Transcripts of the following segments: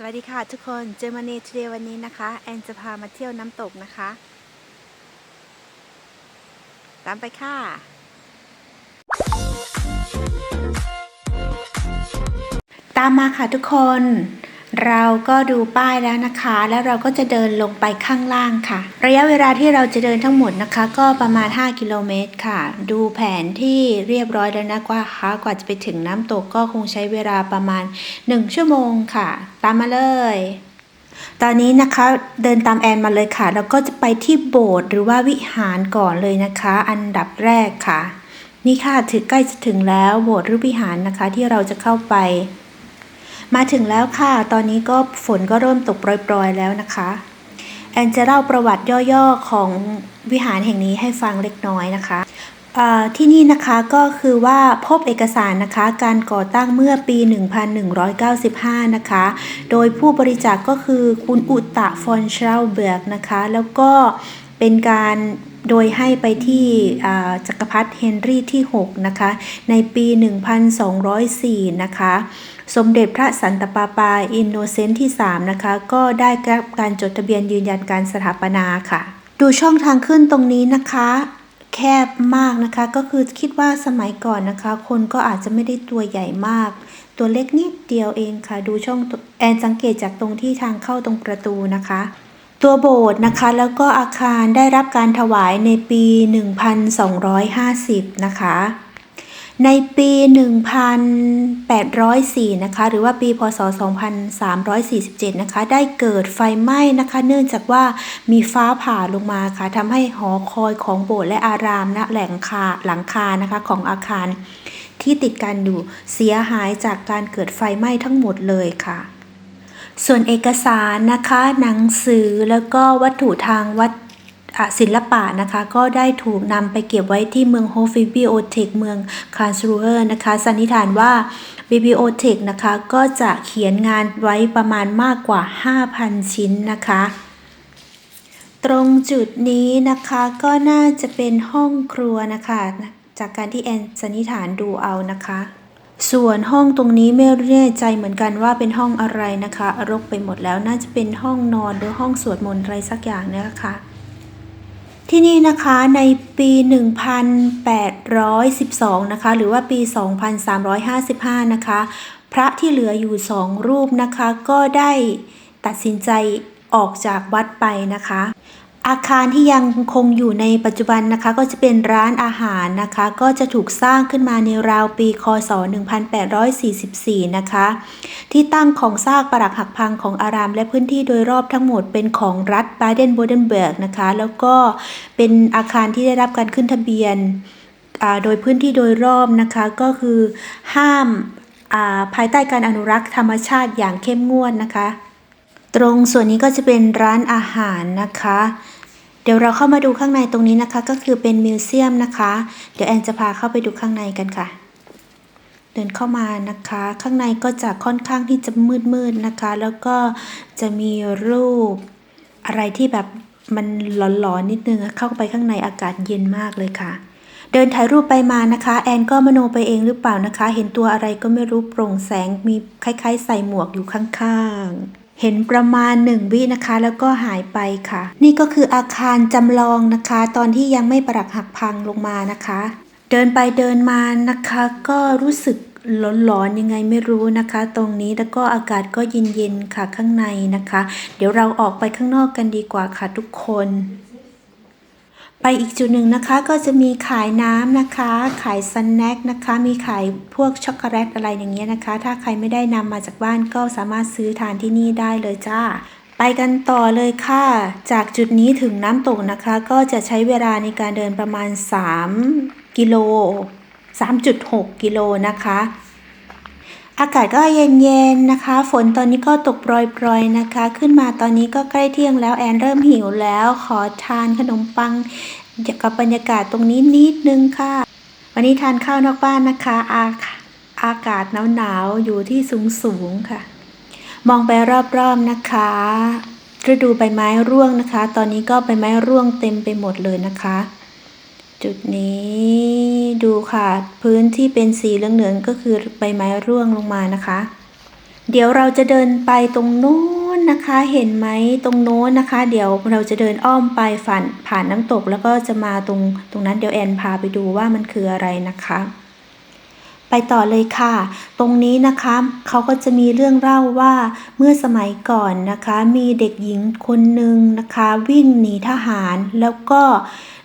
สวัสดีค่ะทุกคนเจอมานีทูเดย์วันนี้นะคะ แอนจะพามาเที่ยวน้ำตกนะคะ ตามไปค่ะ ตามมาค่ะทุกคน เราก็ดูป้ายแล้วนะคะ แล้วเราก็จะเดินลงไปข้างล่างค่ะ ระยะเวลาที่เราจะเดินทั้งหมดนะคะ ก็ประมาณ 5 กิโลเมตรค่ะ ดูแผนที่เรียบร้อยแล้วนะว่าคะกว่าจะไปถึงน้ำตกก็คงใช้เวลาประมาณ 1 ชั่วโมงค่ะ ตามมาเลย ตอนนี้นะคะเดินตามแอนมาเลยค่ะ แล้วก็จะไปที่โบสถ์หรือว่าวิหารก่อนเลยนะคะ อันดับแรกค่ะ นี่ค่ะถึงใกล้จะถึงแล้วโบสถ์หรือวิหารนะคะที่เราจะเข้าไป มาถึงแล้วค่ะ ตอนนี้ก็ฝนก็เริ่มตกโปรยๆแล้วนะคะ แอนจะเล่าประวัติย่อๆของวิหารแห่งนี้ให้ฟังเล็กน้อยนะคะที่นี่นะคะก็คือว่าพบเอกสารนะคะการก่อตั้งเมื่อปี 1195 นะคะ โดยผู้บริจาคกก็คือคุณอุตตะฟอนเชลเบิร์กนะคะ แล้วก็เป็นการ โดยให้ไปที่จักรพรรดิเฮนรี่ที่ 6 นะคะ ในปี 1204 นะคะ สมเด็จพระสันตะปาปาอินโนเซนต์ที่ 3 นะคะ ก็ได้รับการจดทะเบียนยืนยันการสถาปนาค่ะ ดูช่องทางขึ้นตรงนี้นะคะแคบมากนะคะก็คือคิดว่าสมัยก่อนนะคะ คนก็อาจจะไม่ได้ตัวใหญ่มาก ตัวเล็กนิดเดียวเองค่ะ ดูช่องแอนสังเกตจากตรงที่ทางเข้าตรงประตูนะคะ ตัวโบสถ์นะคะแล้วก็อาคารได้รับการถวายในปี 1250 นะคะ ในปี 1804 นะคะ หรือว่าปีพศ 2347 นะคะ ได้เกิดไฟไหม้นะคะ เนื่องจากว่ามีฟ้าผ่าลงมาค่ะทำให้หอคอยของโบสถ์และอารามและแหล่งคาหลังคานะคะของอาคารที่ติดกันอยู่เสียหายจากการเกิดไฟไหม้ทั้งหมดเลยค่ะ ส่วนเอกสารนะคะ หนังสือแล้วก็วัตถุทางวัดศิลปะนะคะ ก็ได้ถูกนำไปเก็บไว้ที่เมืองโฮฟิบิโอเทคเมืองคาร์สรูเฮอร์นะคะ สันนิษฐานว่าบิบิโอเทคนะคะ ก็จะเขียนงานไว้ประมาณมากกว่า 5,000 ชิ้นนะคะ ตรงจุดนี้นะคะก็น่าจะเป็นห้องครัวนะคะ จากการที่แอนสันนิษฐานดูเอานะคะ ส่วนห้องตรงนี้ไม่แน่ใจเหมือนกันว่าเป็นห้องอะไรนะคะรกไปหมดแล้วน่าจะเป็นห้องนอนหรือห้องสวดมนต์อะไรสักอย่างเนี่ยนะคะที่นี่นะคะในปี 1812 นะคะ หรือว่าปี 2355 นะคะ พระที่เหลืออยู่สองรูปนะคะ ก็ได้ตัดสินใจออกจากวัดไปนะคะ อาคารที่ยังคงอยู่ในปัจจุบันนะคะ ก็จะเป็นร้านอาหารนะคะ ก็จะถูกสร้างขึ้นมาในราวปี คศ 1844 นะคะ ที่ตั้งของซากปรักหักพังของอาราม และพื้นที่โดยรอบทั้งหมดเป็นของรัฐบาเดนโบเดนเบิร์กนะคะ แล้วก็เป็นอาคารที่ได้รับการขึ้นทะเบียนอ่าโดยพื้นที่โดยรอบนะคะก็คือห้ามอ่าภายใต้การอนุรักษ์ธรรมชาติอย่างเข้มงวดนะคะ ตรงส่วนนี้ก็จะเป็นร้านอาหารนะคะ ดี๋ยวเราเข้ามาดูข้างในตรงนี้นะคะ ก็คือเป็นมิวเซียมนะคะ เดี๋ยวแอนจะพาเข้าไปดูข้างในกันค่ะ เดินเข้ามานะคะ ข้างในก็จะค่อนข้างที่จะมืดๆนะคะ แล้วก็จะมีรูปอะไรที่แบบมันหลอนๆนิดนึงเข้าไปข้างในอากาศเย็นมากเลยค่ะ เดินถ่ายรูปไปมานะคะ แอนก็มโนไปเองหรือเปล่านะคะ เห็นตัวอะไรก็ไม่รู้โปร่งแสงมีคล้าย ๆ ใส่หมวกอยู่ข้างๆ เห็นประมาณหนึ่งวินะคะ แล้วก็หายไปค่ะ นี่ก็คืออาคารจำลองนะคะ ตอนที่ยังไม่ปรักหักพังลงมานะคะ เดินไปเดินมานะคะ ก็รู้สึกหลอนๆยังไงไม่รู้นะคะ ตรงนี้แล้วก็อากาศก็เย็นๆค่ะข้างในนะคะ เดี๋ยวเราออกไปข้างนอกกันดีกว่าค่ะทุกคน ไปอีกจุดหนึ่งนะคะก็จะมีขายน้ำนะคะ ขายสแน็คนะคะ มีขายพวกช็อกโกแลตอะไรอย่างเงี้ยนะคะ ถ้าใครไม่ได้นำมาจากบ้านก็สามารถซื้อทานที่นี่ได้เลยจ้า ไปกันต่อเลยค่ะ จากจุดนี้ถึงน้ำตกนะคะ ก็จะใช้เวลาในการเดินประมาณ 3 กิโล 3.6 กิโลนะคะ อากาศก็เย็นๆนะคะ ฝนตอนนี้ก็ตกโปรยๆนะคะ ขึ้นมาตอนนี้ก็ใกล้เที่ยงแล้วแอนเริ่มหิวแล้ว ขอทานขนมปังกับบรรยากาศตรงนี้นิดนึงค่ะ วันนี้ทานข้าวนอกบ้านนะคะ อาอากาศหนาวๆอยู่ที่สูงๆค่ะ มองไปรอบๆนะคะฤดูใบไม้ร่วงนะคะ ตอนนี้ก็ใบไม้ร่วงเต็มไปหมดเลยนะคะ จุดนี้ดูค่ะพื้นที่เป็นสีเหลืองๆก็คือใบไม้ร่วงลงมานะคะ เดี๋ยวเราจะเดินไปตรงโน้นนะคะ เห็นไหมตรงโน้นนะคะ เดี๋ยวเราจะเดินอ้อมไปฝันผ่านน้ำตกแล้วก็จะมาตรงตรงนั้นเดี๋ยวแอนพาไปดูว่ามันคืออะไรนะคะ ไปต่อเลยค่ะ ตรงนี้นะคะเขาก็จะมีเรื่องเล่าว่าเมื่อสมัยก่อนนะคะ มีเด็กหญิงคนหนึ่งนะคะ วิ่งหนีทหารแล้วก็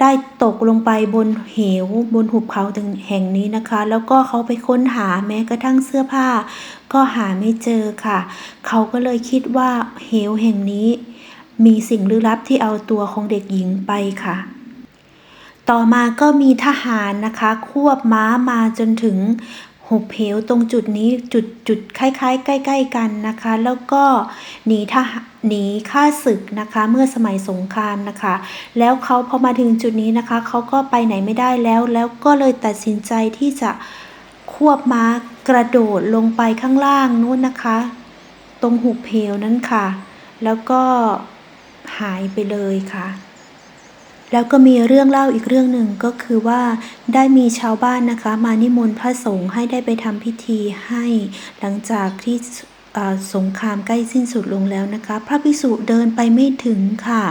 ได้ตกลงไปบนเหวบนหุบเขาแห่งนี้นะคะ แล้วก็เขาไปค้นหาแม้กระทั่งเสื้อผ้า ก็หาไม่เจอค่ะ เขาก็เลยคิดว่าเหวแห่งนี้ มีสิ่งลึกลับที่เอาตัวของเด็กหญิงไปค่ะ ต่อมาก็มีทหารนะคะ ควบม้ามาจนถึงหุบเหวตรงจุดนี้จุดจุดคล้ายๆ ใกล้ ๆ กันนะคะ แล้วก็หนีทหารหนีฆ่าศึกนะคะ เมื่อสมัยสงครามนะคะ แล้วเขาพอมาถึงจุดนี้นะคะเขาก็ไปไหนไม่ได้แล้ว แล้วก็เลยตัดสินใจที่จะควบม้ากระโดดลงไปข้างล่างนู้นนะคะ ตรงหุบเหวนั้นค่ะ แล้วก็หายไปเลยค่ะ แล้วก็มีเรื่องเล่าอีกเรื่องหนึ่งก็คือว่าได้มีชาวบ้านนะคะ มานิมนต์พระสงฆ์ให้ได้ไปทำพิธีให้ หลังจากที่สงครามใกล้สิ้นสุดลงแล้วนะคะ พระภิกษุเดินไปไม่ถึงค่ะ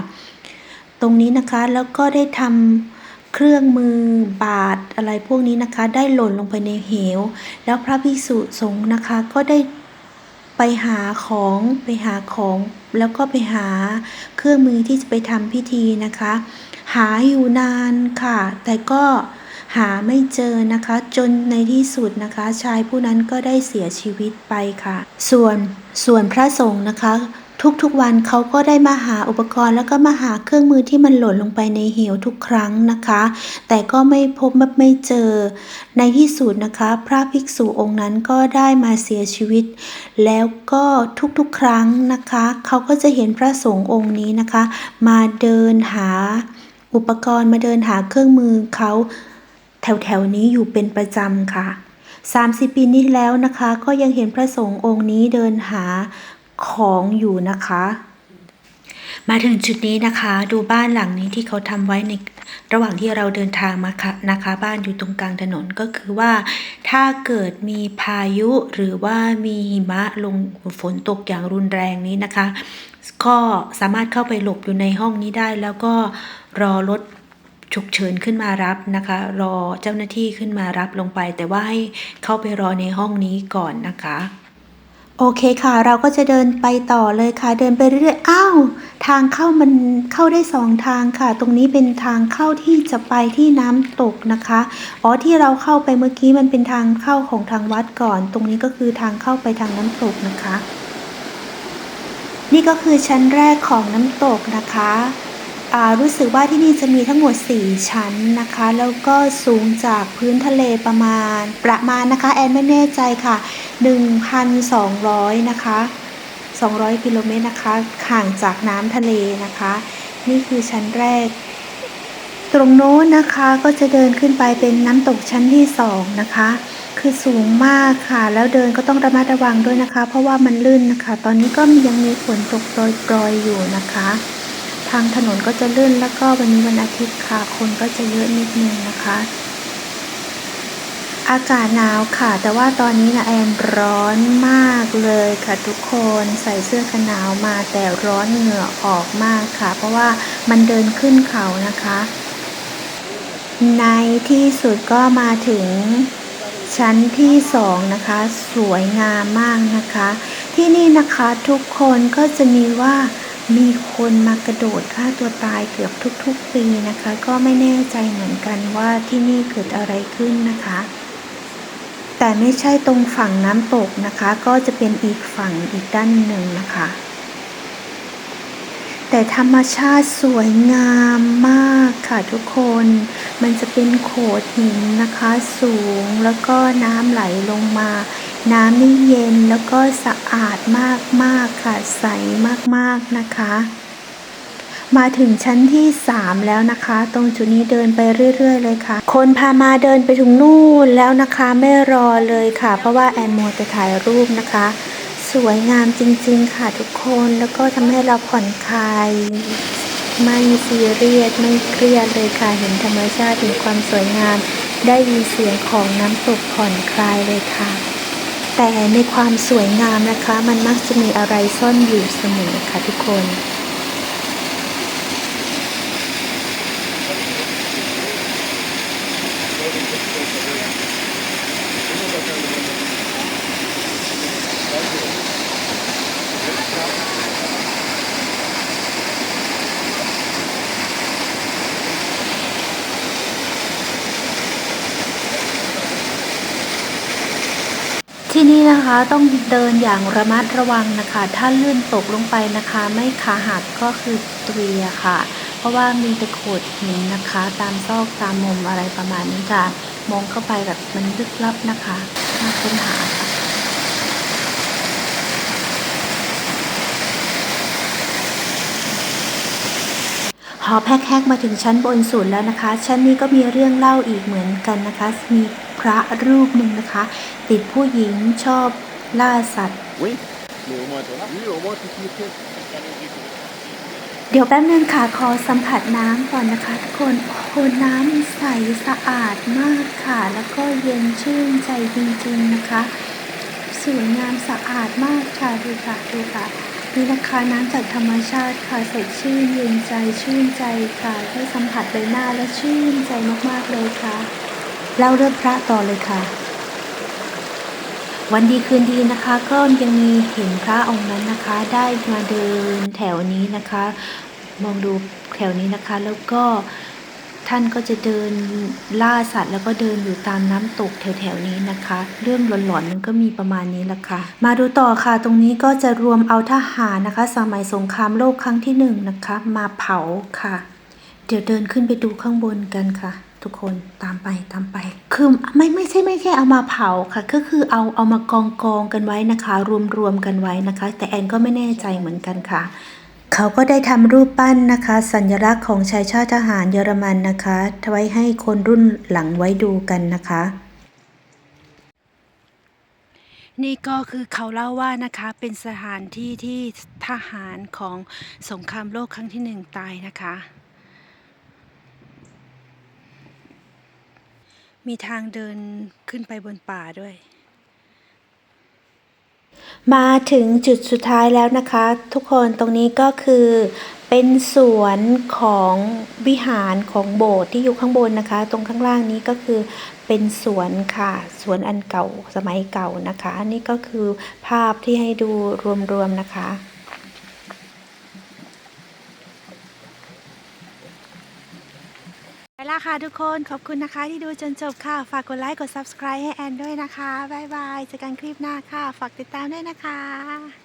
ตรงนี้นะคะแล้วก็ได้ทำเครื่องมือบาดอะไรพวกนี้นะคะ ได้หล่นลงไปในเหว แล้วพระภิกษุสงฆ์นะคะก็ได้ไปหาของไปหาของแล้วก็ไปหาเครื่องมือที่จะไปทำพิธีนะคะ หาอยู่นานค่ะ แต่ก็หาไม่เจอนะคะ จนในที่สุดนะคะ ชายผู้นั้นก็ได้เสียชีวิตไปค่ะ ส่วนส่วนพระสงฆ์นะคะ ทุกๆวันเขาก็ได้มาหาอุปกรณ์แล้วก็มาหาเครื่องมือที่มันหล่นลงไปในเหวทุกครั้งนะคะ แต่ก็ไม่พบไม่เจอ ในที่สุดนะคะ พระภิกษุองค์นั้นก็ได้มาเสียชีวิต แล้วก็ทุกๆครั้งนะคะ เขาก็จะเห็นพระสงฆ์องค์นี้นะคะ มาเดินหา อุปกรณ์มาเดินหาเครื่องมือเขาแถวๆนี้อยู่เป็นประจำค่ะ 30 ปีนี้แล้วนะคะ ก็ยังเห็นพระสงฆ์องค์นี้เดินหาของอยู่นะคะ มาถึงจุดนี้นะคะ ดูบ้านหลังนี้ที่เขาทำไว้ในระหว่างที่เราเดินทางมาค่ะนะคะ บ้านอยู่ตรงกลางถนนก็คือว่า ถ้าเกิดมีพายุหรือว่ามีหิมะลงฝนตกอย่างรุนแรงนี้นะคะ ก็สามารถเข้าไปหลบอยู่ในห้องนี้ได้ แล้วก็รอรถฉุกเฉินขึ้นมารับนะคะ รอเจ้าหน้าที่ขึ้นมารับลงไป แต่ว่าให้เข้าไปรอในห้องนี้ก่อนนะคะ โอเคค่ะ เราก็จะเดินไปต่อเลยค่ะ เดินไปเรื่อยๆอ้าวทางเข้ามันเข้าได้สองทางค่ะ ตรงนี้เป็นทางเข้าที่จะไปที่น้ำตกนะคะอ๋อที่เราเข้าไปเมื่อกี้มันเป็นทางเข้าของทางวัดก่อน ตรงนี้ก็คือทางเข้าไปทางน้ำตกนะคะ นี่ก็คือชั้นแรกของน้ำตกนะคะอ่ารู้สึกว่าที่นี่จะมีทั้งหมด 4 ชั้นนะคะ แล้วก็สูงจากพื้นทะเลประมาณ ประมาณนะคะ แอนไม่แน่ใจค่ะ 1,200 นะคะ 200 กิโลเมตรนะคะ ห่างจากน้ำทะเลนะคะ นี่คือชั้นแรก ตรงโน้นนะคะก็จะเดินขึ้นไปเป็นน้ำตกชั้นที่สองนะคะ คือสูงมากค่ะ แล้วเดินก็ต้องระมัดระวังด้วยนะคะ เพราะว่ามันลื่นนะคะ ตอนนี้ก็ยังมีฝนตกโปรยๆอยู่นะคะ ทางถนนก็จะลื่นแล้วก็วันนี้วันอาทิตย์ค่ะ คนก็จะเยอะนิดนึงนะคะ อากาศหนาวค่ะ แต่ว่าตอนนี้นะแอนร้อนมากเลยค่ะทุกคนใส่เสื้อกันหนาวมาแต่ร้อนเหงื่อออกมากค่ะ เพราะว่ามันเดินขึ้นเขานะคะ ในที่สุดก็มาถึง ชั้นที่สองนะคะ สวยงามมากนะคะ ที่นี่นะคะทุกคนก็จะมีว่ามีคนมากระโดดฆ่าตัวตายเกือบทุกๆปีนะคะ ก็ไม่แน่ใจเหมือนกันว่าที่นี่เกิดอะไรขึ้นนะคะ แต่ไม่ใช่ตรงฝั่งน้ำตกนะคะ ก็จะเป็นอีกฝั่งอีกด้านหนึ่งนะคะ แต่ธรรมชาติสวยงามมากค่ะทุกคน มันจะเป็นโขดหินนะคะสูงแล้วก็น้ำไหลลงมา น้ำนี่เย็นแล้วก็สะอาดมากๆค่ะใสมากๆนะคะ มาถึงชั้นที่ 3 แล้วนะคะ ตรงจุดนี้เดินไปเรื่อย ๆ เลยค่ะ คนพามาเดินไปถึงนู่นแล้วนะคะไม่รอเลยค่ะ เพราะว่าแอนโมจะถ่ายรูปนะคะ สวยงามจริงๆค่ะทุกคนแล้วก็ทำให้เราผ่อนคลาย ไม่ซีเรียสไม่เครียดเลยค่ะ เห็นธรรมชาติเห็นความสวยงาม ได้ยินเสียงของน้ำตกผ่อนคลายเลยค่ะ แต่ในความสวยงามนะคะ มันมักจะมีอะไรซ่อนอยู่เสมอค่ะทุกคน ที่ นะคะ ต้องเดินอย่างระมัดระวังนะคะ ถ้าลื่นตกลงไปนะคะ ไม่ขาหักก็คือเตรียค่ะ เพราะว่ามีต่โขดหินนะคะ ตามซอกตามมุมอะไรประมาณนี้ค่ะ มองเข้าไปแบบมันลึกลับนะคะน่าค้นหาค่ะหอแพ็คแฮกมาถึงชั้นบนสุดแล้วนะคะ ชั้นนี้ก็มีเรื่องเล่าอีกเหมือนกันนะคะ มี พระรูปหนึ่งนะคะ ติดผู้หญิงชอบล่าสัตว์ เดี๋ยวแป๊บนึงค่ะขอสัมผัสน้ำก่อนนะคะทุกคนโอ้โหน้ำใสสะอาดมากค่ะ แล้วก็เย็นชื่นใจจริงๆนะคะสวยงามสะอาดมากค่ะดูค่ะดูค่ะนี่นะคะน้ำจากธรรมชาติค่ะสดชื่นเย็นใจชื่นใจค่ะได้สัมผัสใบหน้าและชื่นใจมากๆเลยค่ะ เล่าเรื่องพระต่อเลยค่ะ วันดีคืนดีนะคะ ก็ยังมีเห็นพระองค์นั้นนะคะ ได้มาเดินแถวนี้นะคะ มองดูแถวนี้นะคะ แล้วก็ท่านก็จะเดินล่าสัตว์ แล้วก็เดินอยู่ตามน้ำตกแถวๆนี้นะคะ เรื่องหลอนๆมันก็มีประมาณนี้ละค่ะ มาดูต่อค่ะตรงนี้ก็จะรวมเอาทหารนะคะ สมัยสงครามโลกครั้งที่หนึ่งนะคะ มาเผาค่ะ เดี๋ยวเดินขึ้นไปดูข้างบนกันค่ะ ทุกคนตามไปตามไป คือไม่ไม่ใช่ไม่ใช่เอามาเผาค่ะ ก็คือเอาเอามากองกองกันไว้นะคะ รวมรวมกันไว้นะคะ แต่แอนก็ไม่แน่ใจเหมือนกันค่ะ เขาก็ได้ทำรูปปั้นนะคะ สัญลักษณ์ของชายชาติทหารเยอรมันนะคะไว้ให้คนรุ่นหลังไว้ดูกันนะคะนี่ก็คือเขาเล่าว่านะคะเป็นสถานที่ที่ทหารของสงครามโลกครั้งที่หนึ่งตายนะคะ มีทางเดินขึ้นไปบนป่าด้วย มาถึงจุดสุดท้ายแล้วนะคะ ทุกคนตรงนี้ก็คือเป็นสวนของวิหารของโบสถ์ที่อยู่ข้างบนนะคะ ตรงข้างล่างนี้ก็คือเป็นสวนค่ะ สวนอันเก่าสมัยเก่านะคะอันนี้ก็คือภาพที่ให้ดูรวมๆนะคะ ละค่ะทุกคนขอบคุณนะคะที่ดูจนจบค่ะ ฝากกดไลค์กด subscribe ให้แอนด้วยนะคะ บ๊ายบายเจอกันคลิปหน้าค่ะ ฝากติดตามด้วยนะคะ